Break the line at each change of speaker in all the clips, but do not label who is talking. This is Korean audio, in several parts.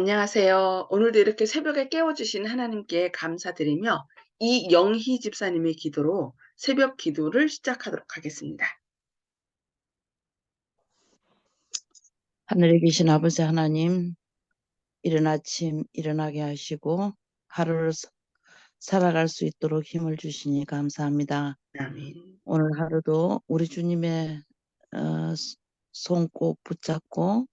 안녕하세요. 오늘도 이렇게 새벽에 깨워주신 하나님께 감사드리며 이영희 집사님의 기도로 새벽 기도를 시작하도록 하겠습니다.
하늘에 계신 아버지 하나님, 이른 아침 일어나게 하시고 하루를 사- 살아갈 수 있도록 힘을 주시니 감사합니다.
아멘.
오늘 하루도 우리 주님의 어, 스- 손꼭 붙잡고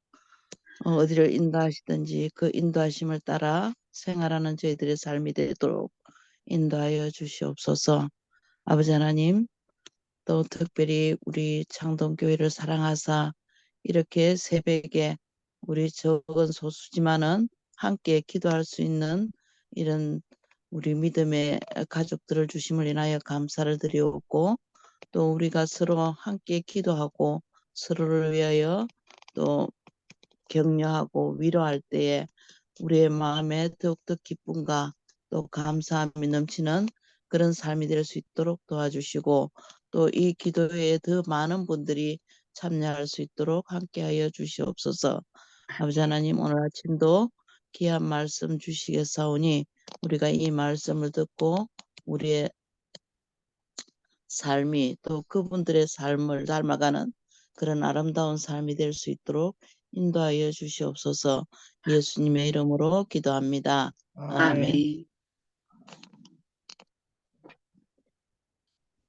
어, 어디를 인도하시든지 그 인도하심을 따라 생활하는 저희들의 삶이 되도록 인도하여 주시옵소서. 아버지 하나님, 또 특별히 우리 창동교회를 사랑하사 이렇게 새벽에 우리 적은 소수지만은 함께 기도할 수 있는 이런 우리 믿음의 가족들을 주심을 인하여 감사를 드리옵고 또 우리가 서로 함께 기도하고 서로를 위하여 또 격려하고 위로할 때에 우리의 마음에 더욱더 기쁨과 또 감사함이 넘치는 그런 삶이 될 수 있도록 도와주시고 또 이 기도회에 더 많은 분들이 참여할 수 있도록 함께하여 주시옵소서. 아버지 하나님 오늘 아침도 귀한 말씀 주시겠사오니 우리가 이 말씀을 듣고 우리의 삶이 또 그분들의 삶을 닮아가는 그런 아름다운 삶이 될 수 있도록 인도하여 주시옵소서. 예수님의 이름으로 기도합니다. 아멘.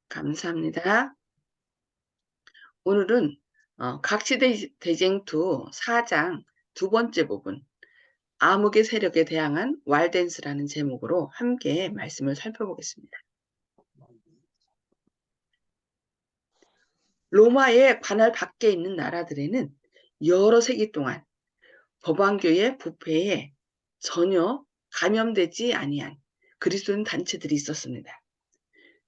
감사합니다. 오늘은 어, 각시대 대쟁투 4장 두 번째 부분 암흑의 세력에 대항한 왈댄스라는 제목으로 함께 말씀을 살펴보겠습니다. 로마의 관할 밖에 있는 나라들에는 여러 세기 동안 법왕교의 부패에 전혀 감염되지 아니한 그리스도인 단체들이 있었습니다.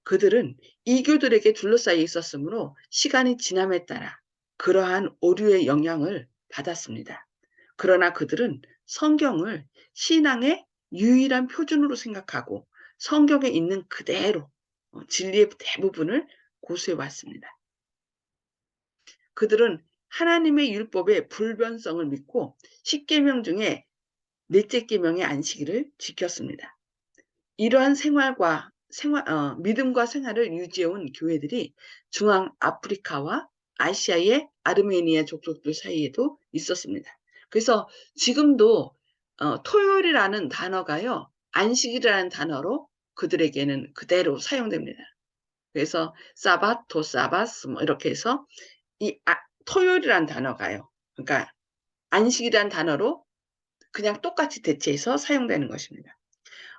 그들은 이교들에게 둘러싸여 있었으므로 시간이 지남에 따라 그러한 오류의 영향을 받았습니다. 그러나 그들은 성경을 신앙의 유일한 표준으로 생각하고 성경에 있는 그대로 어, 진리의 대부분을 고수해 왔습니다. 그들은 하나님의 율법의 불변성을 믿고 십계명 중에 넷째 계명의 안식일을 지켰습니다. 이러한 생활과 생활, 어, 믿음과 생활을 유지해온 교회들이 중앙 아프리카와 아시아의 아르메니아 족속들 사이에도 있었습니다. 그래서 지금도 어, 토요일이라는 단어가요 안식일이라는 단어로 그들에게는 그대로 사용됩니다. 그래서 사바토 사바스 뭐 이렇게 해서 이 아, 토요일이란 단어가요. 그러니까 안식이란 단어로 그냥 똑같이 대체해서 사용되는 것입니다.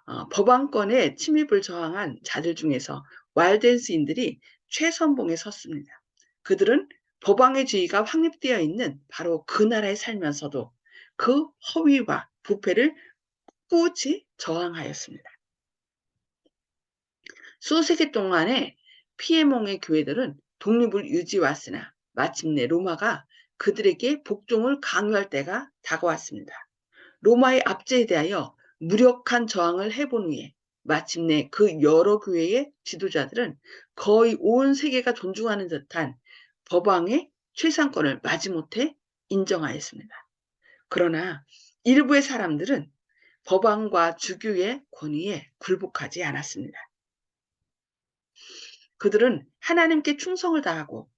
어, 법안권의 침입을 저항한 자들 중에서 왈덴스인들이 최선봉에 섰습니다. 그들은 법왕의 주의가 확립되어 있는 바로 그 나라에 살면서도 그 허위와 부패를 꿋꿋이 저항하였습니다. 수세기 동안에 피에몽의 교회들은 독립을 유지왔으나 마침내 로마가 그들에게 복종을 강요할 때가 다가왔습니다. 로마의 압제에 대하여 무력한 저항을 해본 후에 마침내 그 여러 교회의 지도자들은 거의 온 세계가 존중하는 듯한 법왕의 최상권을 마지못해 인정하였습니다. 그러나 일부의 사람들은 법왕과 주교의 권위에 굴복하지 않았습니다. 그들은 하나님께 충성을 다하고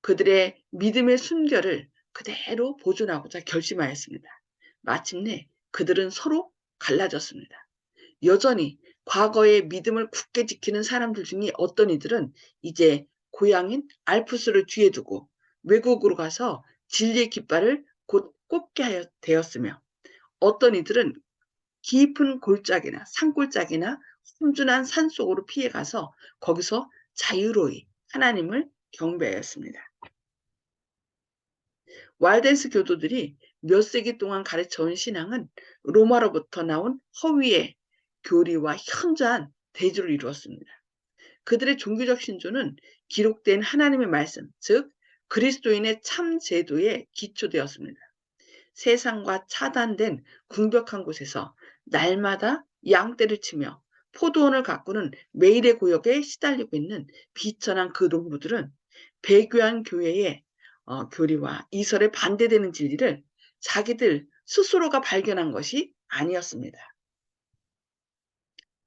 그들의 믿음의 순결을 그대로 보존하고자 결심하였습니다. 마침내 그들은 서로 갈라졌습니다. 여전히 과거의 믿음을 굳게 지키는 사람들 중에 어떤 이들은 이제 고향인 알프스를 뒤에 두고 외국으로 가서 진리의 깃발을 곧 하여 되었으며 어떤 이들은 깊은 골짜기나 산골짜기나 험준한 산 속으로 피해가서 거기서 자유로이 하나님을 경배하였습니다. 왈덴스 교도들이 몇 세기 동안 가르쳐온 신앙은 로마로부터 나온 허위의 교리와 현저한 대조를 이루었습니다. 그들의 종교적 신조는 기록된 하나님의 말씀, 즉 그리스도인의 참 제도에 기초되었습니다. 세상과 차단된 궁벽한 곳에서 날마다 양떼를 치며 포도원을 가꾸는 매일의 고역에 시달리고 있는 비천한 그 농부들은 배교한 교회의 어, 교리와 이설에 반대되는 진리를 자기들 스스로가 발견한 것이 아니었습니다.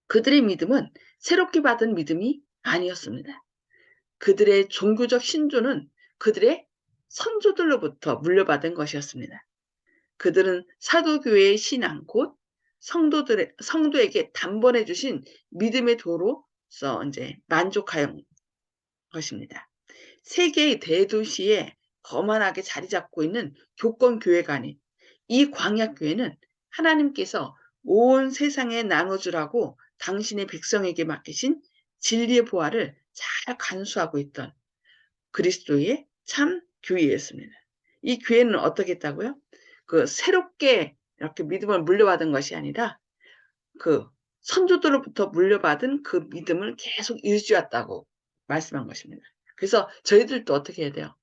그들의 믿음은 새롭게 받은 믿음이 아니었습니다. 그들의 종교적 신조는 그들의 선조들로부터 물려받은 것이었습니다. 그들은 사도교회의 신앙 곧 성도들의 성도에게 단번에 주신 믿음의 도로서 이제 만족하여 것입니다. 세계의 대도시에 거만하게 자리 잡고 있는 교권 아닌 이 광약 교회는 하나님께서 온 세상에 나눠주라고 당신의 백성에게 맡기신 진리의 보화를 잘 간수하고 있던 그리스도의 참 교회였습니다. 이 교회는 어떻게 했다고요? 그 새롭게 이렇게 믿음을 물려받은 것이 아니라 그 선조들로부터 물려받은 그 믿음을 계속 유지했다고 말씀한 것입니다. 그래서 저희들도 어떻게 해야 돼요?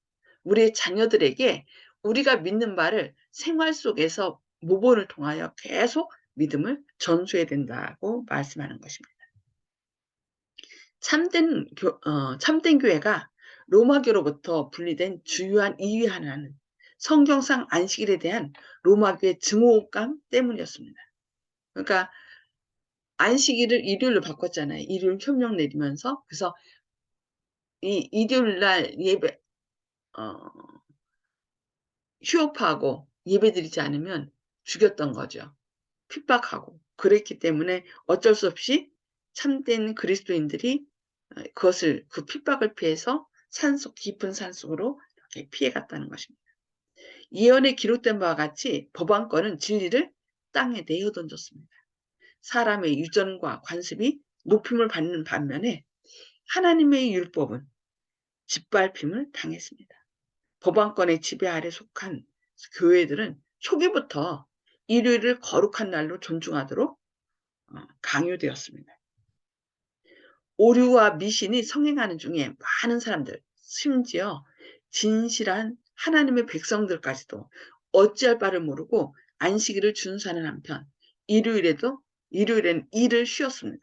우리의 자녀들에게 우리가 믿는 바를 생활 속에서 모본을 통하여 계속 믿음을 전수해야 된다고 말씀하는 것입니다. 참된 교, 어, 참된 교회가 로마교로부터 분리된 주요한 이유 하나는 성경상 안식일에 대한 로마교의 증오감 때문이었습니다. 그러니까 안식일을 일요일로 바꿨잖아요. 일요일 협령 내리면서 그래서 이 일요일 날 예배 어, 휴업하고 예배드리지 않으면 죽였던 거죠. 핍박하고 그랬기 때문에 어쩔 수 없이 참된 그리스도인들이 어, 그것을 그 핍박을 피해서 산속 깊은 산속으로 이렇게 피해갔다는 것입니다. 예언에 기록된 바와 같이 법안권은 진리를 땅에 내어 던졌습니다. 사람의 유전과 관습이 높임을 받는 반면에 하나님의 율법은 짓밟힘을 당했습니다. 법안권의 지배 아래 속한 교회들은 초기부터 일요일을 거룩한 날로 존중하도록 어, 강요되었습니다. 오류와 미신이 성행하는 중에 많은 사람들, 심지어 진실한 하나님의 백성들까지도 어찌할 바를 모르고 안식일을 준수하는 한편 일요일에도 일요일엔 일을 쉬었습니다.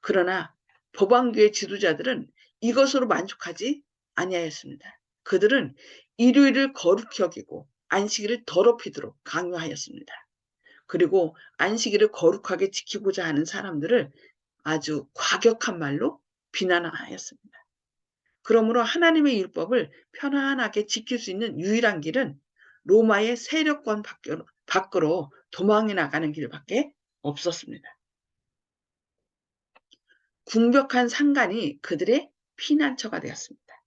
그러나 법왕교의 지도자들은 이것으로 만족하지 아니하였습니다. 그들은 일요일을 거룩히 여기고 안식일을 더럽히도록 강요하였습니다. 그리고 안식일을 거룩하게 지키고자 하는 사람들을 아주 과격한 말로 비난하였습니다. 그러므로 하나님의 율법을 편안하게 지킬 수 있는 유일한 길은 로마의 세력권 밖으로, 도망해 나가는 길밖에 없었습니다. 궁벽한 상간이 그들의 피난처가 되었습니다.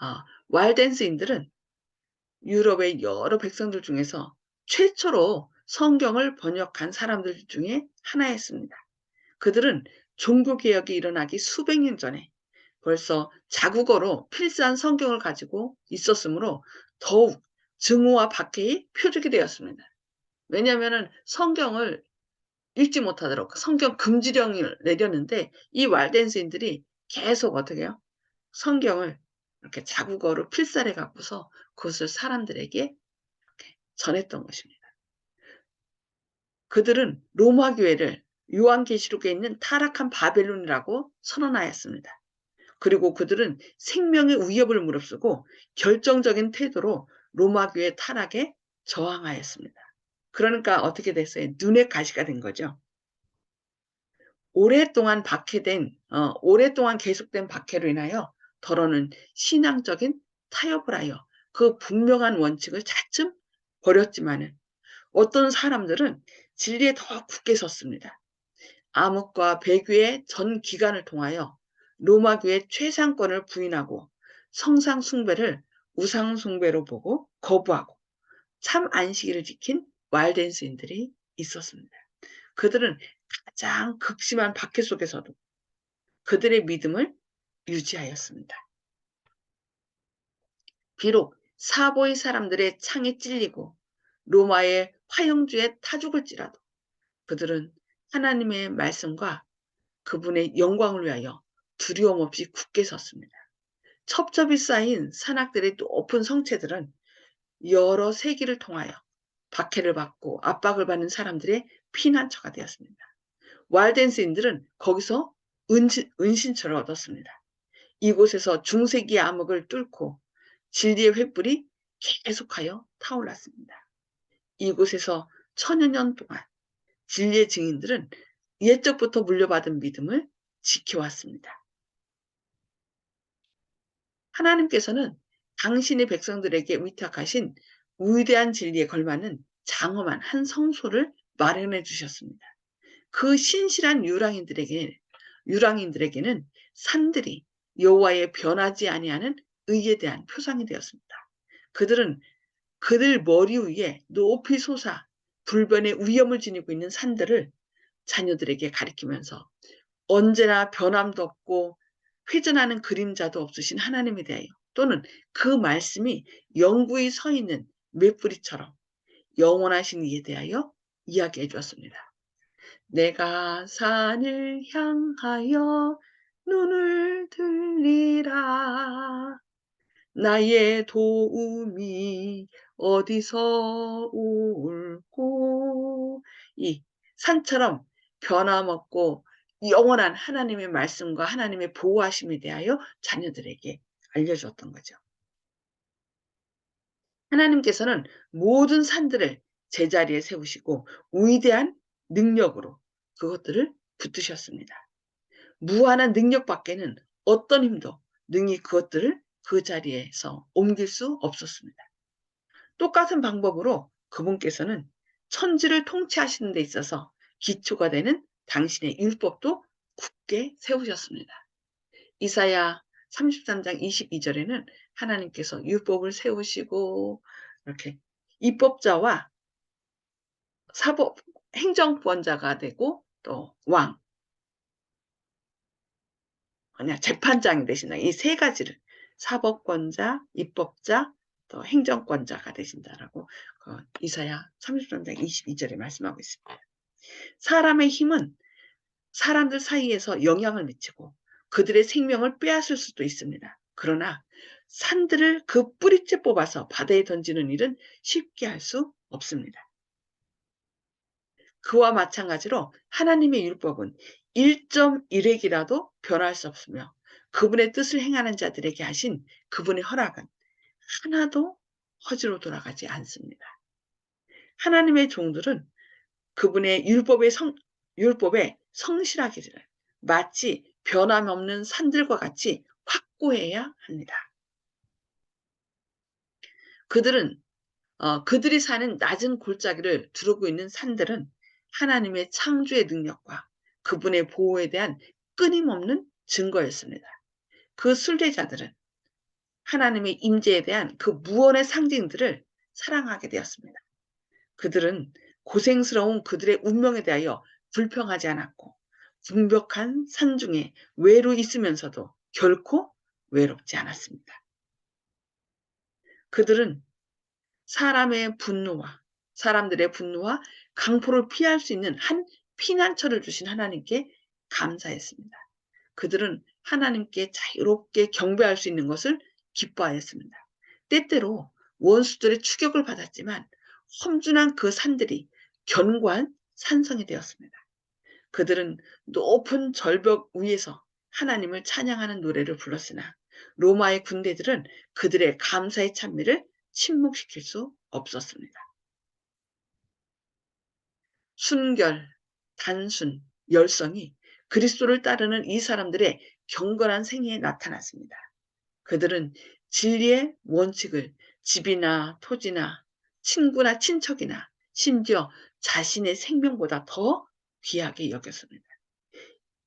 아, 왈덴스인들은 유럽의 여러 백성들 중에서 최초로 성경을 번역한 사람들 중에 하나였습니다. 그들은 종교개혁이 일어나기 수백 년 전에 벌써 자국어로 필사한 성경을 가지고 있었으므로 더욱 증오와 박해의 표적이 되었습니다. 왜냐하면 성경을 읽지 못하도록 성경 금지령을 내렸는데 이 왈덴스인들이 계속 어떻게 해요? 성경을 이렇게 자국어로 필사해 갖고서 그것을 사람들에게 전했던 것입니다. 그들은 로마 교회를 요한계시록에 있는 타락한 바벨론이라고 선언하였습니다. 그리고 그들은 생명의 위협을 무릅쓰고 결정적인 태도로 로마 교회 타락에 저항하였습니다. 그러니까 어떻게 됐어요? 눈의 가시가 된 거죠. 오랫동안 박해된, 어, 오랫동안 계속된 박해로 인하여 더러는 신앙적인 타협을 하여 그 분명한 원칙을 차츰 버렸지만은 어떤 사람들은 진리에 더 굳게 섰습니다. 암흑과 배교의 전 기간을 통하여 로마교의 최상권을 부인하고 성상 숭배를 우상 숭배로 보고 거부하고 참 안식일을 지킨 왈덴스인들이 있었습니다. 그들은 가장 극심한 박해 속에서도 그들의 믿음을 유지하였습니다. 비록 사보의 사람들의 창에 찔리고 로마의 화영주에 타죽을지라도 그들은 하나님의 말씀과 그분의 영광을 위하여 두려움 없이 굳게 섰습니다. 첩첩이 쌓인 산악들의 높은 성체들은 여러 세기를 통하여 박해를 받고 압박을 받는 사람들의 피난처가 되었습니다. 왈덴스인들은 거기서 은신, 은신처를 얻었습니다. 이곳에서 중세기의 암흑을 뚫고 진리의 횃불이 계속하여 타올랐습니다. 이곳에서 천여 년 동안 진리의 증인들은 옛적부터 물려받은 믿음을 지켜왔습니다. 하나님께서는 당신의 백성들에게 위탁하신 위대한 진리에 걸맞는 장엄한 한 성소를 마련해 주셨습니다. 그 신실한 유랑인들에게 유랑인들에게는 산들이 여호와의 변하지 아니하는 의에 대한 표상이 되었습니다. 그들은 그들 머리 위에 높이 솟아 불변의 위엄을 지니고 있는 산들을 자녀들에게 가리키면서 언제나 변함도 없고 회전하는 그림자도 없으신 하나님에 대하여 또는 그 말씀이 영구히 서 있는 맷뿌리처럼 영원하신 이에 대하여 이야기해 주었습니다. 내가 산을 향하여 눈을 들리라. 나의 도움이 어디서 올고 이 산처럼 변함없고 영원한 하나님의 말씀과 하나님의 보호하심에 대하여 자녀들에게 알려주었던 거죠. 하나님께서는 모든 산들을 제자리에 세우시고 위대한 능력으로 그것들을 붙드셨습니다. 무한한 능력 밖에는 어떤 힘도 능히 그것들을 그 자리에서 옮길 수 없었습니다. 똑같은 방법으로 그분께서는 천지를 통치하시는 데 있어서 기초가 되는 당신의 율법도 굳게 세우셨습니다. 이사야 33장 22절에는 하나님께서 율법을 세우시고 이렇게 입법자와 사법 행정권자가 되고 또 왕, 그냥 재판장이 되신다. 이 세 가지를 사법권자, 입법자, 또 행정권자가 되신다라고 그 이사야 33장 22절에 말씀하고 있습니다. 사람의 힘은 사람들 사이에서 영향을 미치고 그들의 생명을 빼앗을 수도 있습니다. 그러나 산들을 그 뿌리째 뽑아서 바다에 던지는 일은 쉽게 할 수 없습니다. 그와 마찬가지로 하나님의 율법은 1.1핵이라도 변할 수 없으며 그분의 뜻을 행하는 자들에게 하신 그분의 허락은 하나도 허지로 돌아가지 않습니다. 하나님의 종들은 그분의 율법의 성, 율법에 성실하기를 마치 변함없는 산들과 같이 확고해야 합니다. 그들은 어, 그들이 사는 낮은 골짜기를 두르고 있는 산들은 하나님의 창조의 능력과 그분의 보호에 대한 끊임없는 증거였습니다. 그 순례자들은 하나님의 임재에 대한 그 무언의 상징들을 사랑하게 되었습니다. 그들은 고생스러운 그들의 운명에 대하여 불평하지 않았고 궁벽한 산중에 외로 있으면서도 결코 외롭지 않았습니다. 그들은 사람의 분노와 사람들의 분노와 강포를 피할 수 있는 한 피난처를 주신 하나님께 감사했습니다. 그들은 하나님께 자유롭게 경배할 수 있는 것을 기뻐하였습니다. 때때로 원수들의 추격을 받았지만 험준한 그 산들이 견고한 산성이 되었습니다. 그들은 높은 절벽 위에서 하나님을 찬양하는 노래를 불렀으나 로마의 군대들은 그들의 감사의 찬미를 침묵시킬 수 없었습니다. 순결, 단순, 열성이 그리스도를 따르는 이 사람들의 경건한 생애에 나타났습니다. 그들은 진리의 원칙을 집이나 토지나 친구나 친척이나 심지어 자신의 생명보다 더 귀하게 여겼습니다.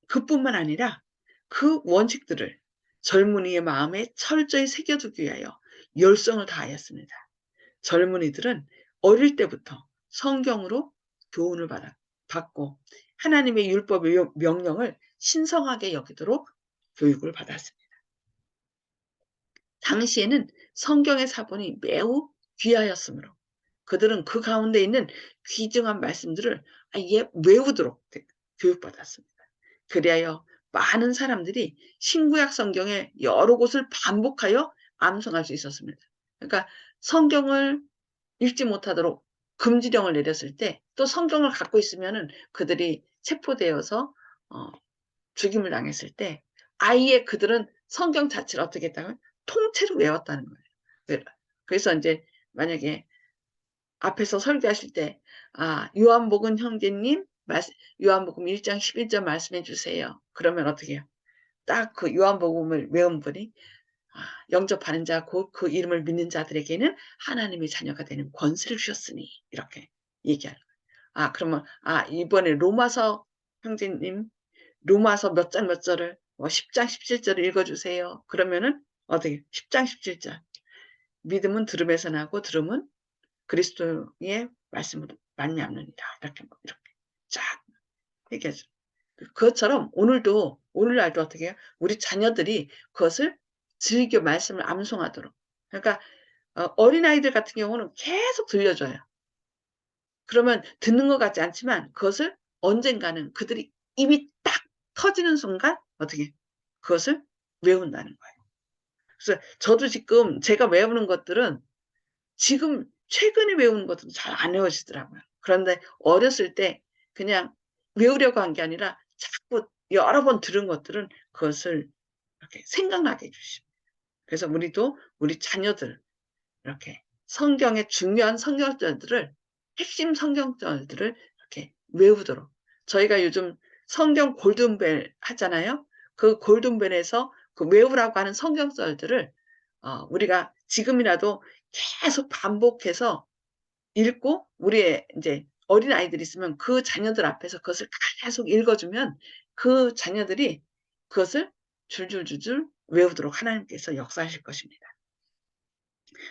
그뿐만 아니라 그 원칙들을 젊은이의 마음에 철저히 새겨두기 위하여 열성을 다하였습니다. 젊은이들은 어릴 때부터 성경으로 교훈을 받아, 받고 하나님의 율법의 명령을 신성하게 여기도록 교육을 받았습니다. 당시에는 성경의 사본이 매우 귀하였으므로 그들은 그 가운데 있는 귀중한 말씀들을 아예 외우도록 교육받았습니다. 그리하여 많은 사람들이 신구약 성경의 여러 곳을 반복하여 암송할 수 있었습니다. 그러니까 성경을 읽지 못하도록 금지령을 내렸을 때 또 성경을 갖고 있으면은 그들이 체포되어서 어, 죽임을 당했을 때 아예 그들은 성경 자체를 어떻게 했다면 통째로 외웠다는 거예요. 그래서 이제 만약에 앞에서 설교하실 때, 아, 요한복음 형제님, 요한복음 1장 11절 말씀해 주세요. 그러면 어떻게 해요? 딱 그 요한복음을 외운 분이 아, 영접하는 자, 곧 그 이름을 믿는 자들에게는 하나님의 자녀가 되는 권세를 주셨으니 이렇게 얘기하는 거예요. 아, 그러면 아, 이번에 로마서 형제님 로마서 몇 장 몇 절을 뭐 10장 17절을 읽어주세요. 그러면은 어떻게 10장 17절 믿음은 들음에서 나고 들음은 그리스도의 말씀으로 말미암느니라 이렇게 뭐 이렇게 쫙 얘기하죠. 그것처럼 오늘도 오늘날도 어떻게 해요? 우리 자녀들이 그것을 즐겨 말씀을 암송하도록. 그러니까 어, 어린아이들 같은 경우는 계속 들려줘요. 그러면 듣는 것 같지 않지만 그것을 언젠가는 그들이 입이 딱 터지는 순간 어떻게 그것을 외운다는 거예요. 그래서 저도 지금 제가 외우는 것들은 지금 최근에 외우는 것도 잘안 외워지더라고요. 그런데 어렸을 때 그냥 외우려고 한 게 아니라 자꾸 여러 번 들은 것들은 그것을 이렇게 생각나게 해주십니다. 그래서 우리도 우리 자녀들 이렇게 성경의 중요한 성경절들을 핵심 성경절들을 이렇게 외우도록 저희가 요즘 성경 골든벨 하잖아요. 그 골든벨에서 그 외우라고 하는 성경절들을 어, 우리가 지금이라도 계속 반복해서 읽고 우리의 이제 어린 아이들이 있으면 그 자녀들 앞에서 그것을 계속 읽어주면 그 자녀들이 그것을 줄줄줄줄 외우도록 하나님께서 역사하실 것입니다.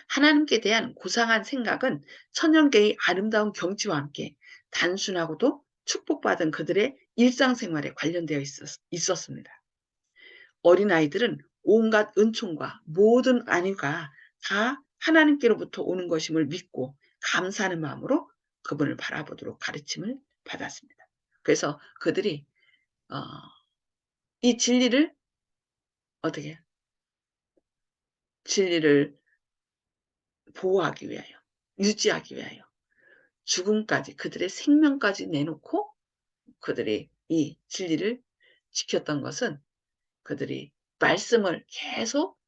하나님께 대한 고상한 생각은 천연계의 아름다운 경치와 함께 단순하고도 축복받은 그들의 일상생활에 관련되어 있었, 있었습니다. 어린아이들은 온갖 은총과 모든 안위가 다 하나님께로부터 오는 것임을 믿고 감사하는 마음으로 그분을 바라보도록 가르침을 받았습니다. 그래서 그들이 어, 이 진리를 어떻게? 진리를 보호하기 위하여 유지하기 위하여 죽음까지 그들의 생명까지 내놓고 그들이 이 진리를 지켰던 것은 그들이 말씀을 계속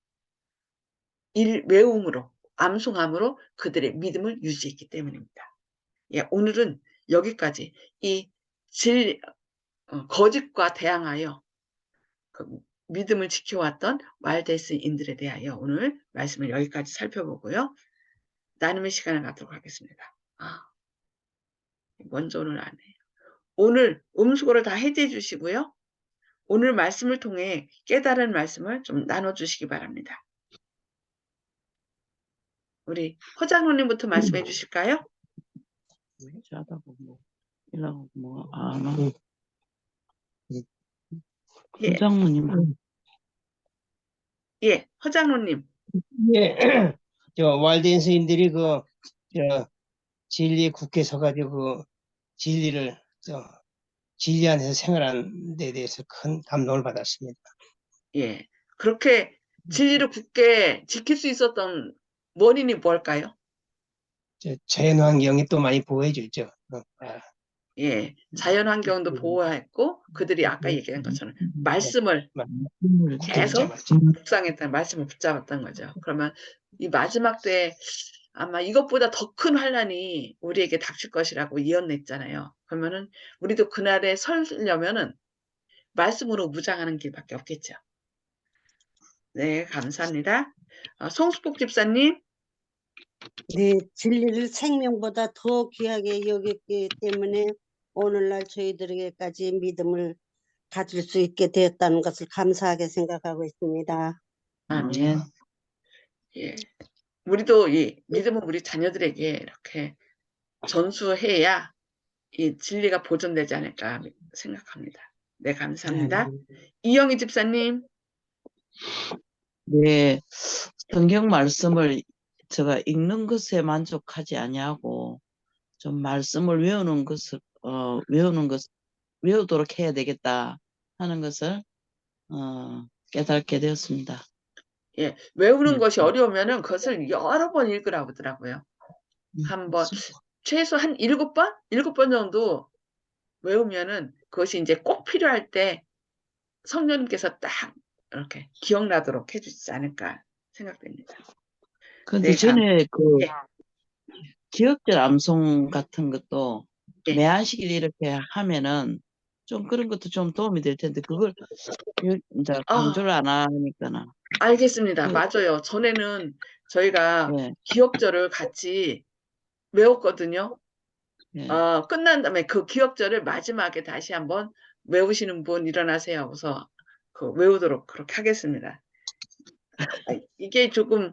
일 외움으로 암송함으로 그들의 믿음을 유지했기 때문입니다. 예, 오늘은 여기까지 이 질, 어, 거짓과 대항하여 그 믿음을 지켜왔던 왈데스인들에 대하여 오늘 말씀을 여기까지 살펴보고요. 나눔의 시간을 갖도록 하겠습니다. 아, 먼저 오늘 안 해요. 오늘 음수고를 다 해제해 주시고요. 오늘 말씀을 통해 깨달은 말씀을 좀 나눠주시기 바랍니다. 우리 허장로님부터 말씀해 주실까요?
자다 보고 이라고 뭐안 와.
예.
부장님
예, 허장로님.
예, 저 왈덴 스님들이 그, 저, 진리 국회 서가지고 그 진리를, 저, 진리 안에서 생활하는 데 대해서 큰 감동을 받았습니다.
예. 그렇게 진리를 굳게 지킬 수 있었던 원인이 뭘까요?
저, 자연 환경이 또 많이 보호해주죠. 어, 아,
예. 자연 환경도 보호했고 그들이 아까 얘기한 것처럼 말씀을 계속
붙잡았죠.
묵상했던 말씀을 붙잡았던 거죠. 그러면 이 마지막 때에 아마 이것보다 더 큰 환란이 우리에게 닥칠 것이라고 예언했잖아요. 그러면은 우리도 그날에 설려면은 말씀으로 무장하는 길밖에 없겠죠. 네, 감사합니다. 어, 송수복 집사님,
네, 진리를 생명보다 더 귀하게 여겼기 때문에 오늘날 저희들에게까지 믿음을 가질 수 있게 되었다는 것을 감사하게 생각하고 있습니다.
아멘. 예. 우리도 이 믿음은 우리 자녀들에게 이렇게 전수해야 이 진리가 보존되지 않을까 생각합니다. 네, 감사합니다. 이영희 집사님,
네, 성경 말씀을 제가 읽는 것에 만족하지 아니하고 좀 말씀을 외우는 것을 어 외우는 것 외우도록 해야 되겠다 하는 것을 어 깨닫게 되었습니다.
예, 외우는
음.
것이 어려우면은 그것을 여러 번 읽으라고 하더라고요. 한 번, 최소 한 일곱 번? 일곱 번 정도 외우면은 그것이 이제 꼭 필요할 때 성령님께서 딱 이렇게 기억나도록 해주시지 않을까 생각됩니다.
근데
네, 감-
전에 그
예.
기억절 암송 같은 것도
예.
매한식일 이렇게 하면은 좀 그런 것도 좀 도움이 될 텐데 그걸 그 이제
아.
강조를 안 하니까는
알겠습니다.
그-
맞아요. 전에는 저희가
예,
기억절을 같이 외웠거든요.
예.
어, 끝난 다음에 그 기억절을 마지막에 다시 한번 외우시는 분 일어나세요 하고서 그 외우도록 그렇게 하겠습니다. 아, 이게 조금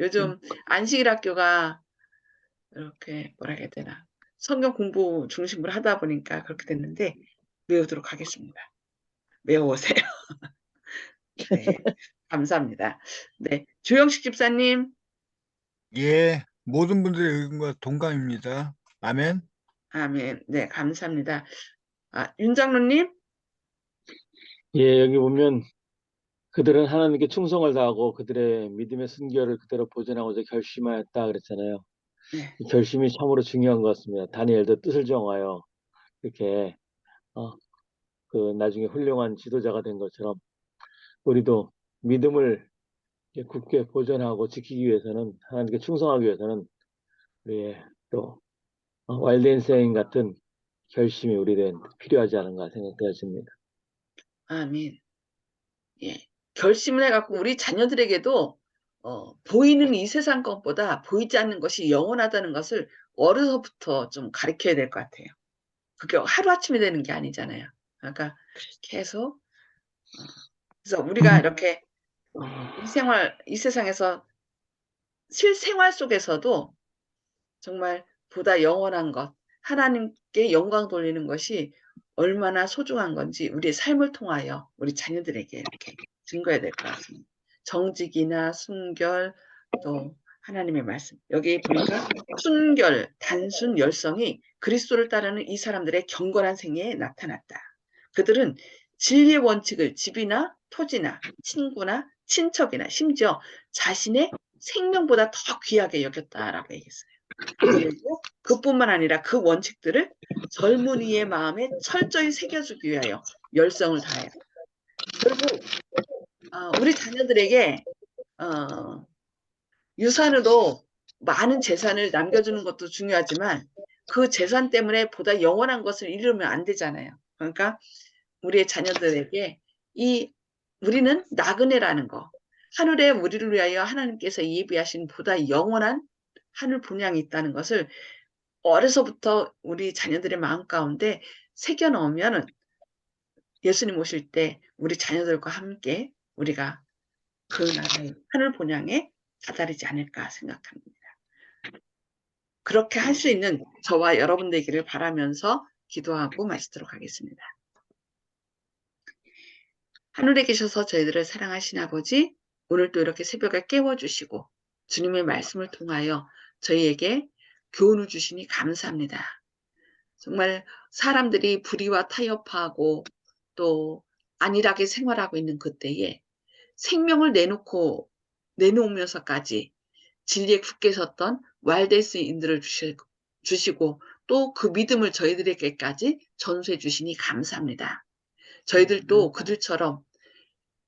요즘 안식일 학교가 이렇게 뭐라 해야 되나 성경 공부 중심으로 하다 보니까 그렇게 됐는데 외우도록 하겠습니다. 외워오세요. 네, 감사합니다. 네, 조영식 집사님,
예, 모든 분들의 의견과 동감입니다. 아멘.
아멘. 네, 감사합니다. 아, 윤 장로님,
예, 여기 보면 그들은 하나님께 충성을 다하고 그들의 믿음의 순결을 그대로 보존하고자 결심하였다 그랬잖아요.
네.
이 결심이 참으로 중요한 것 같습니다. 다니엘도 뜻을 정하여 이렇게 어, 그 나중에 훌륭한 지도자가 된 것처럼 우리도 믿음을 굳게 보존하고 지키기 위해서는 하나님께 충성하기 위해서는 우리의 또 어, 와일드앤세인 같은 결심이 우리는 필요하지 않은가 생각되어집니다.
아멘. 예, 결심을 해갖고 우리 자녀들에게도 어, 보이는 이 세상 것보다 보이지 않는 것이 영원하다는 것을 어려서부터 좀 가르쳐야 될 것 같아요. 그게 하루아침에 되는 게 아니잖아요. 그러니까 계속 어, 그래서 우리가 이렇게 어, 이 생활, 이 세상에서 실생활 속에서도 정말 보다 영원한 것, 하나님께 영광 돌리는 것이 얼마나 소중한 건지 우리의 삶을 통하여 우리 자녀들에게 이렇게 증거해야 될 것 같습니다. 정직이나 순결 또 하나님의 말씀. 여기 보니까 순결, 단순 열성이 그리스도를 따르는 이 사람들의 경건한 생애에 나타났다. 그들은 진리의 원칙을 집이나 토지나 친구나 친척이나 심지어 자신의 생명보다 더 귀하게 여겼다라고 얘기했어요. 그리고 그뿐만 아니라 그 원칙들을 젊은이의 마음에 철저히 새겨주기 위하여 열성을 다해요. 결국 어, 우리 자녀들에게 어, 유산으로 많은 재산을 남겨주는 것도 중요하지만 그 재산 때문에 보다 영원한 것을 이루면 안 되잖아요. 그러니까 우리의 자녀들에게 이 우리는 나그네라는 거 하늘에 우리를 위하여 하나님께서 예비하신 보다 영원한 하늘 본향이 있다는 것을 어려서부터 우리 자녀들의 마음 가운데 새겨 넣으면은 예수님 오실 때 우리 자녀들과 함께 우리가 그 나라의 하늘 본향에 다다르지 않을까 생각합니다. 그렇게 할 수 있는 저와 여러분 되기를 바라면서 기도하고 마치도록 하겠습니다. 하늘에 계셔서 저희들을 사랑하신 아버지, 오늘 또 이렇게 새벽에 깨워주시고 주님의 말씀을 통하여 저희에게 교훈을 주시니 감사합니다. 정말 사람들이 불의와 타협하고 또 안일하게 생활하고 있는 그때에 생명을 내놓고 내놓으면서까지 진리에 굳게 섰던 왈데스인들을 주시고 또 그 믿음을 저희들에게까지 전수해 주시니 감사합니다. 저희들도 그들처럼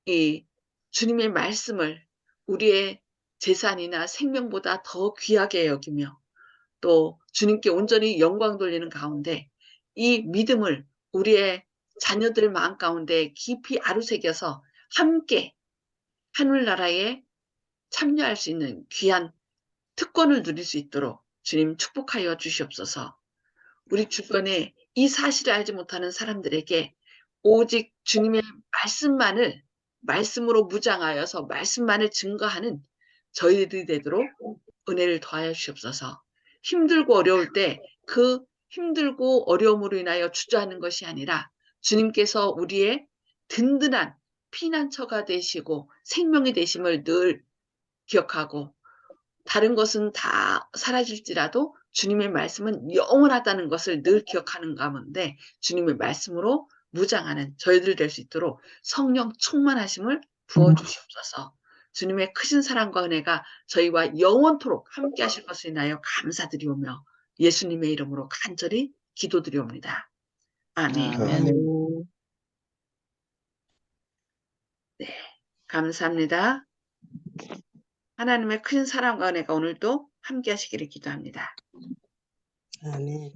이 주님의 말씀을 우리의 재산이나 생명보다 더 귀하게 여기며 또 주님께 온전히 영광 돌리는 가운데 이 믿음을 우리의 자녀들 마음 가운데 깊이 아루새겨서 함께 하늘나라에 참여할 수 있는 귀한 특권을 누릴 수 있도록 주님 축복하여 주시옵소서. 우리 주변에 이 사실을 알지 못하는 사람들에게 오직 주님의 말씀만을 말씀으로 무장하여서 말씀만을 증거하는 저희들이 되도록 은혜를 더하여 주시옵소서. 힘들고 어려울 때 그 힘들고 어려움으로 인하여 주저하는 것이 아니라 주님께서 우리의 든든한 피난처가 되시고 생명이 되심을 늘 기억하고 다른 것은 다 사라질지라도 주님의 말씀은 영원하다는 것을 늘 기억하는 가운데 주님의 말씀으로 무장하는 저희들 될 수 있도록 성령 충만하심을 부어주시옵소서. 주님의 크신 사랑과 은혜가 저희와 영원토록 함께 하실 것을 인하여 감사드리오며 예수님의 이름으로 간절히 기도드리옵니다. 아멘.
아멘.
감사합니다. 하나님의 큰 사랑과 은혜가 오늘도 함께 하시기를 기도합니다.
아멘.